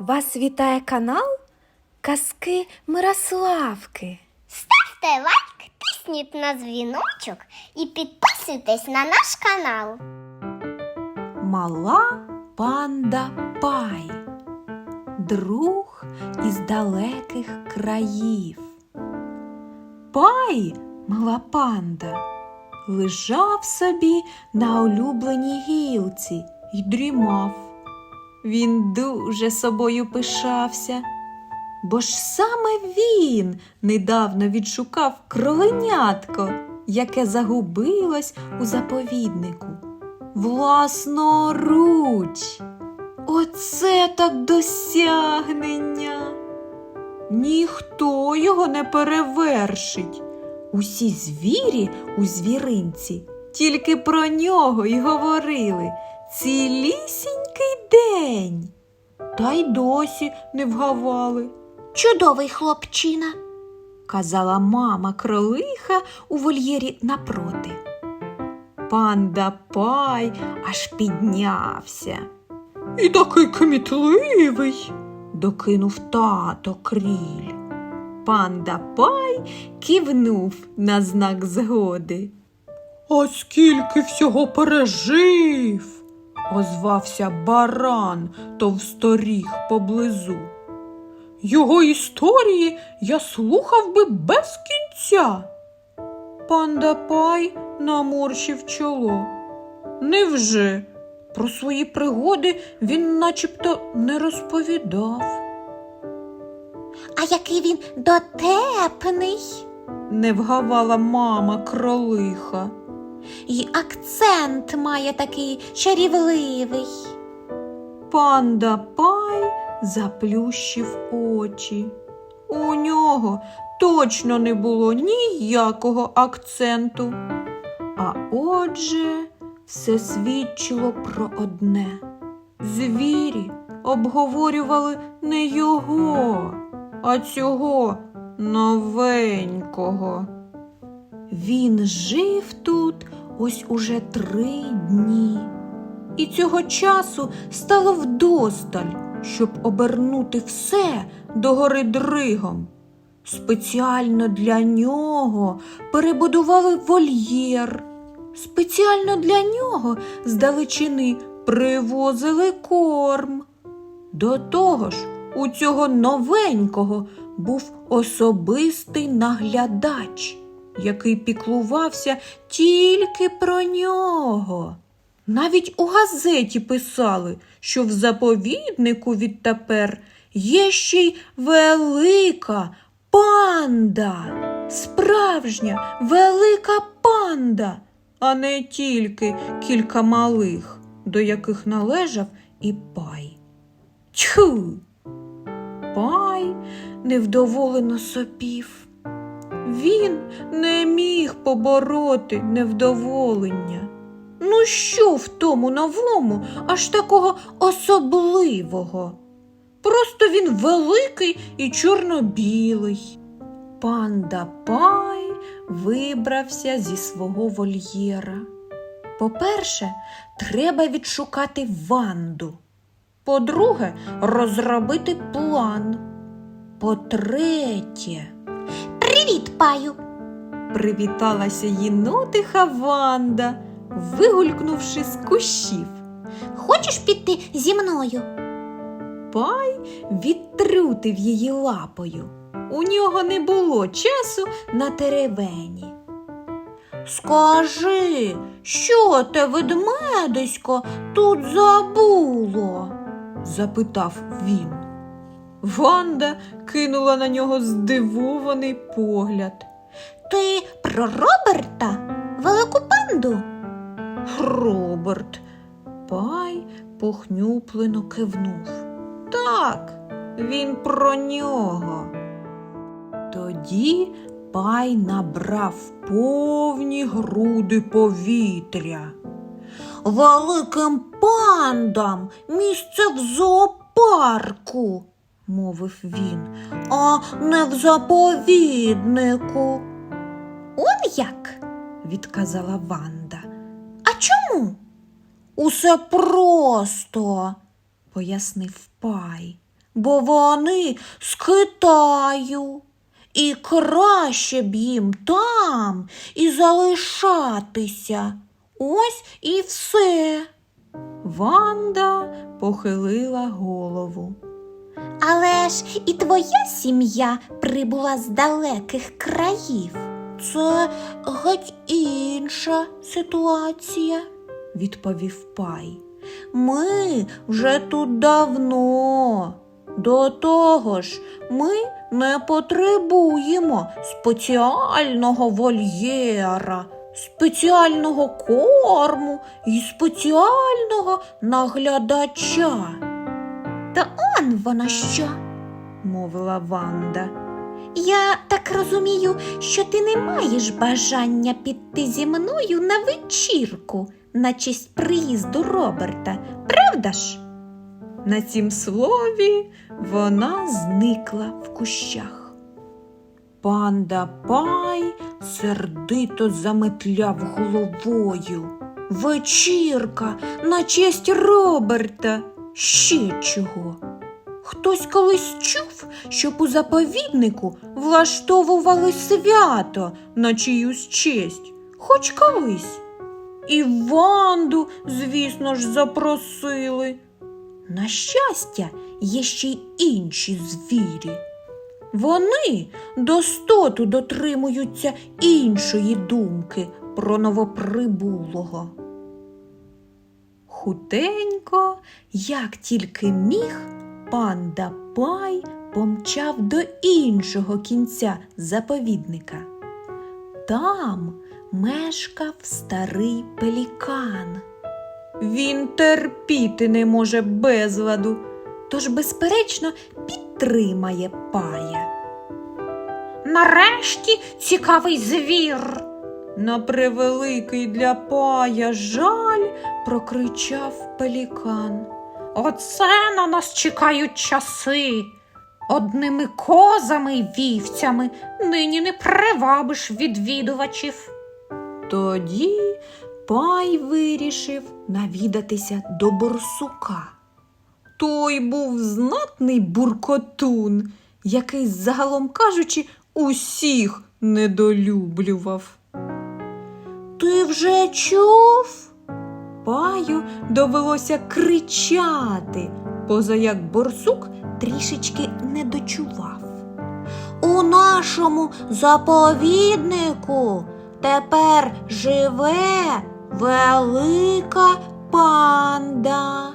Вас вітає канал Казки Мирославки. Ставте лайк, тисніть на дзвіночок і підписуйтесь на наш канал. Мала панда Пай, друг із далеких країв. Пай, мала панда, лежав собі на улюбленій гілці й дрімав. Він дуже собою пишався, бо ж саме він недавно відшукав кроленятко, яке загубилось у заповіднику. Власноруч. Оце так досягнення. Ніхто його не перевершить. Усі звірі у звіринці тільки про нього й говорили цілісінький день. Та й досі не вгавали. Чудовий хлопчина. казала мама кролиха у вольєрі напроти. Панда Пай аж піднявся. І такий кмітливий, докинув тато кріль. Панда Пай кивнув на знак згоди. А скільки всього пережив? Озвався баран товсторіг поблизу. Його історії я слухав би без кінця. Панда Пай наморщив чоло. Невже? Про свої пригоди він начебто не розповідав. А який він дотепний. Не вгавала мама кролиха. І акцент має такий чарівливий. Панда Пай заплющив очі. У нього точно не було ніякого акценту. А отже, все свідчило про одне. Звірі обговорювали не його, а цього новенького. Він жив тут ось уже три дні. І цього часу стало вдосталь, щоб обернути все догори дригом. Спеціально для нього перебудували вольєр. Спеціально для нього з далечини привозили корм. До того ж, у цього новенького був особистий наглядач, який піклувався тільки про нього. Навіть у газеті писали, що в заповіднику відтепер є ще й велика панда, справжня велика панда, а не тільки кілька малих, до яких належав і пай. Тьху! Пай невдоволено сопів. Він не міг побороти невдоволення. Ну, що в тому новому, аж такого особливого? Просто він великий і чорно-білий. Панда Пай вибрався зі свого вольєра. По-перше, треба відшукати Ванду. По-друге, розробити план. По-третє, Привіт, паю. привіталася їнотиха Ванда, вигулькнувши з кущів. Хочеш піти зі мною? Пай відтрутив її лапою. У нього не було часу на теревені. Скажи, що те ведмедисько тут забуло? запитав він. Ванда кинула на нього здивований погляд. Ти про Роберта? Велику панду? Роберт. Пай похнюплено кивнув. Так, він про нього. Тоді пай набрав повні груди повітря. Великим пандам місце в зоопарку, мовив він, а не в заповіднику. Он як? відказала Ванда. А чому? Усе просто, пояснив пай. бо вони з Китаю. І краще б їм там і залишатися. Ось і все. Ванда похилила голову. Але ж і твоя сім'я прибула з далеких країв. Це геть інша ситуація, відповів Пай. Ми вже тут давно. До того ж, ми не потребуємо спеціального вольєра, спеціального корму і спеціального наглядача. То он воно що. мовила Ванда. Я так розумію, що ти не маєш бажання піти зі мною на вечірку на честь приїзду Роберта, правда ж? На цім слові вона зникла в кущах. Панда Пай сердито заметляв головою. Вечірка на честь Роберта. Ще чого? Хтось колись чув, щоб у заповіднику влаштовували свято на чиюсь честь, хоч колись. І Ванду, звісно ж, запросили. На щастя, є ще й інші звірі. Вони достоту дотримуються іншої думки про новоприбулого. Хутенько, як тільки міг, панда Пай помчав до іншого кінця заповідника. Там мешкав старий пелікан. Він терпіти не може безладу, тож, безперечно, підтримає пая. Нарешті цікавий звір. На превеликий для пая жаль прокричав пелікан. Оце на нас чекають часи. Одними козами й вівцями нині не привабиш відвідувачів. Тоді пай вирішив навідатися до борсука. Той був знатний буркотун, який, загалом кажучи, усіх недолюблював. Ти вже чув? Паю довелося кричати, поза як борсук трішечки не дочував. У нашому заповіднику тепер живе велика панда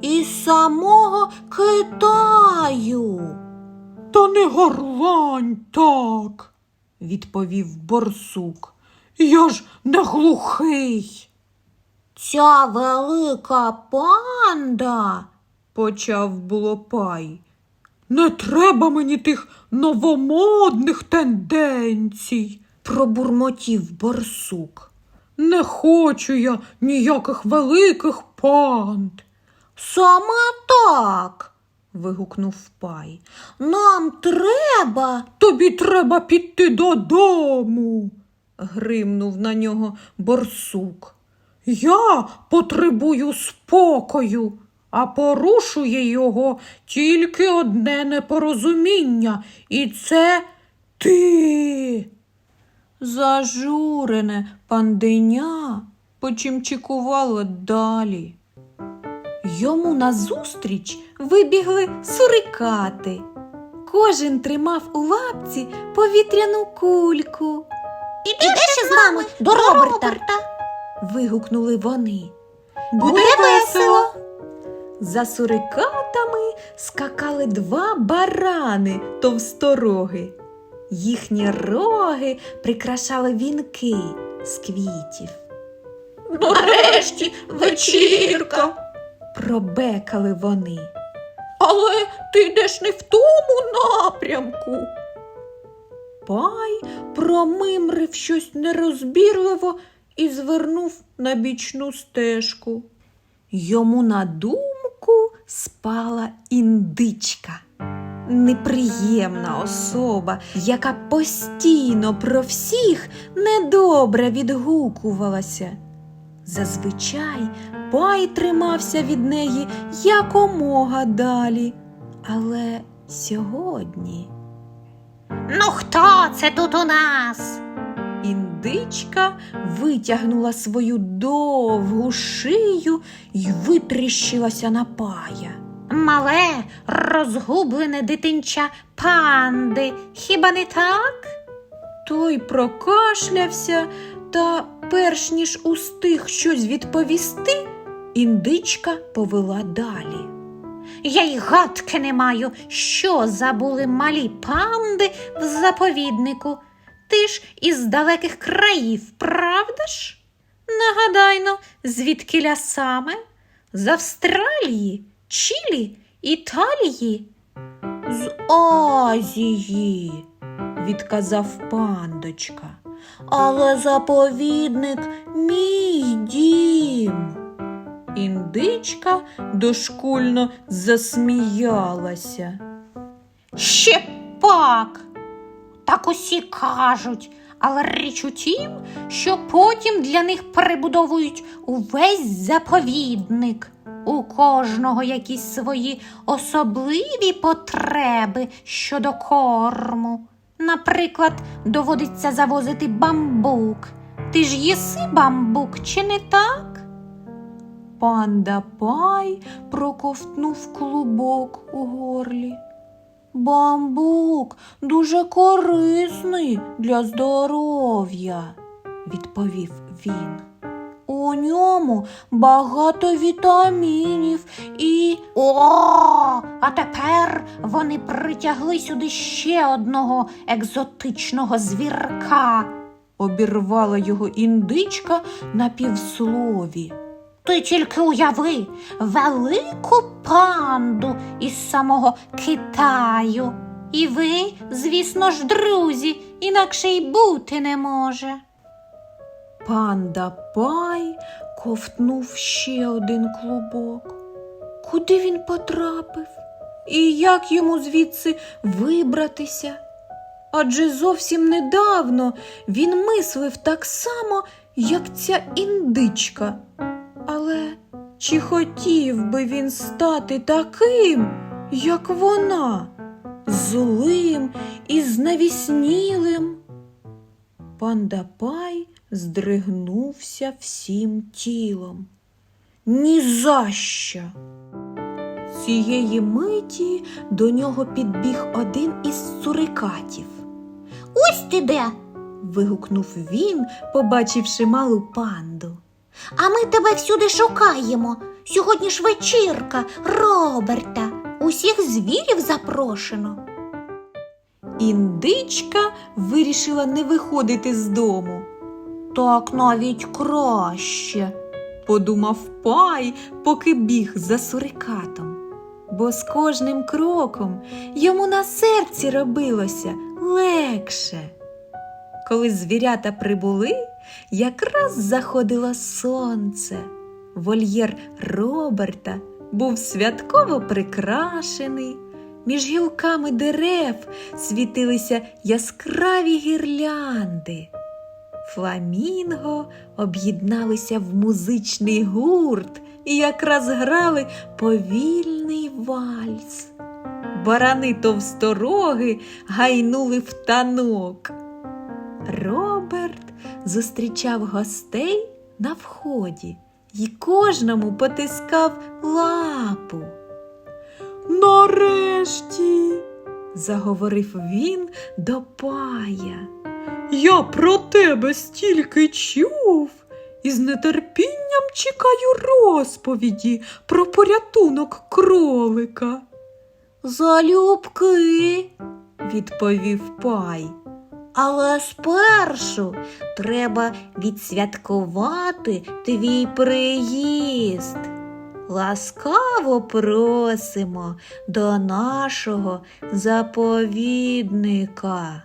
із самого Китаю. Та не горлань так, відповів борсук. Я ж не глухий. Ця велика панда, почав було пай. Не треба мені тих новомодних тенденцій, пробурмотів борсук. Не хочу я ніяких великих панд. Саме так. вигукнув пай. Нам треба. Тобі треба піти додому. Гримнув на нього борсук. Я потребую спокою, а порушує його тільки одне непорозуміння, і це ти. Зажурене панденя почимчикувало далі. Йому назустріч вибігли сурикати. Кожен тримав у лапці повітряну кульку. Ідеш із нами до Роберта. Вигукнули вони. Буде весело. За сурикатами скакали два барани товстороги. Їхні роги прикрашали вінки з квітів. Нарешті вечірка, пробекали вони. Але ти йдеш не в тому напрямку. Пай промимрив щось нерозбірливо і звернув на бічну стежку. Йому на думку спала індичка. Неприємна особа, яка постійно про всіх недобре відгукувалася. Зазвичай пай тримався від неї якомога далі, Але сьогодні Ну, хто це тут у нас? індичка витягнула свою довгу шию й витріщилася на пая. Мале, розгублене дитинча панди. Хіба не так? Той прокашлявся, та, перш ніж устиг щось відповісти, індичка повела далі. Я й гадки не маю, що забули малі панди в заповіднику. Ти ж із далеких країв, правда ж? Нагадайно, звідкиля саме? З Австралії, Чилі, Італії? З Азії, відказав пандочка. Але заповідник мій дім. Індичка дошкульно засміялася. Ще пак. Так усі кажуть, але річ у тім, що потім для них перебудовують увесь заповідник. У кожного якісь свої особливі потреби щодо корму. Наприклад, доводиться завозити бамбук. Ти ж їси бамбук, чи не так? Панда Пай проковтнув клубок у горлі. Бамбук дуже корисний для здоров'я, відповів він. У ньому багато вітамінів і О, а тепер вони притягли сюди ще одного екзотичного звірка. обірвала його індичка на півслові. Ти тільки уяви велику панду із самого Китаю. І ви, звісно ж, друзі, інакше й бути не може. Панда Пай ковтнув ще один клубок. Куди він потрапив? І як йому звідси вибратися? Адже зовсім недавно він мислив так само, як ця індичка. Але чи хотів би він стати таким, як вона, злим і знавіснілим? Панда Пай здригнувся всім тілом. Ні за що. Цієї миті до нього підбіг один із сурикатів. Ось ти де. Вигукнув він, побачивши малу панду. А ми тебе всюди шукаємо. Сьогодні ж вечірка, Роберта. Усіх звірів запрошено. Індичка вирішила не виходити з дому. Так навіть краще, подумав пай, поки біг за сурикатом. Бо з кожним кроком йому на серці робилося легше. Коли звірята прибули, якраз заходило сонце. Вольєр Роберта був святково прикрашений. Між гілками дерев світилися яскраві гірлянди. Фламінго об'єдналися в музичний гурт і якраз грали повільний вальс. Барани товстороги гайнули в танок. Роберт зустрічав гостей на вході і кожному потискав лапу. Нарешті, заговорив він до пая. Я про тебе стільки чув і з нетерпінням чекаю розповіді про порятунок кролика. Залюбки, відповів пай. Але спершу треба відсвяткувати твій приїзд. Ласкаво просимо до нашого заповідника.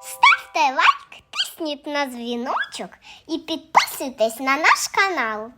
Ставте лайк, тисніть на дзвіночок і підписуйтесь на наш канал.